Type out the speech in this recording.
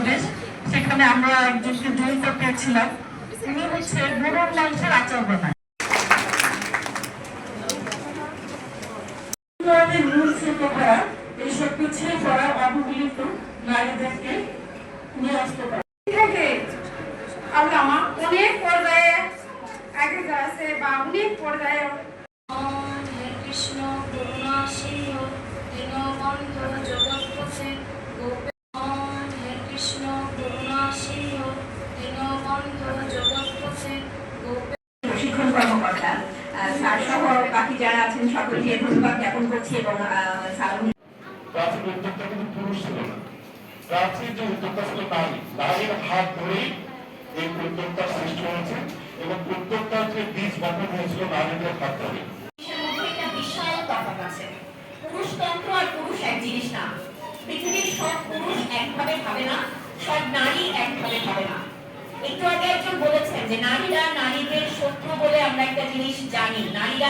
সমাবেশ সেখানে আমরা একজনকে জড়িত পেয়েছিলাম উনি হচ্ছে গরুর মাংসের আচার এইসব পিছিয়ে পড়া অবহেলিত থেকে অনেক পর্যায়ে আগে আছে বা অনেক পর্যায়ে স্যার সহ বাকি যারা আছেন সকলকে ধন্যবাদ জ্ঞাপন করছি এবং প্রাচীন উদ্যোক্তা কিন্তু পুরুষ ছিল না। প্রাচীন যে উদ্যোক্তা ছিল নারী নারীর হাত ধরেই এই উদ্যোক্তা সৃষ্টি হয়েছে এবং উদ্যোক্তার যে বীজ বপন হয়েছিল নারীদের হাত ধরে। পুরুষতন্ত্র আর পুরুষ এক জিনিস না পৃথিবীর সব পুরুষ একভাবে ভাবে না সব নারী একভাবে ভাবে না একটু আগে একজন বলেছেন যে নারীরা নারীদের শত্রু বলে আমরা একটা জিনিস জানি নারীরা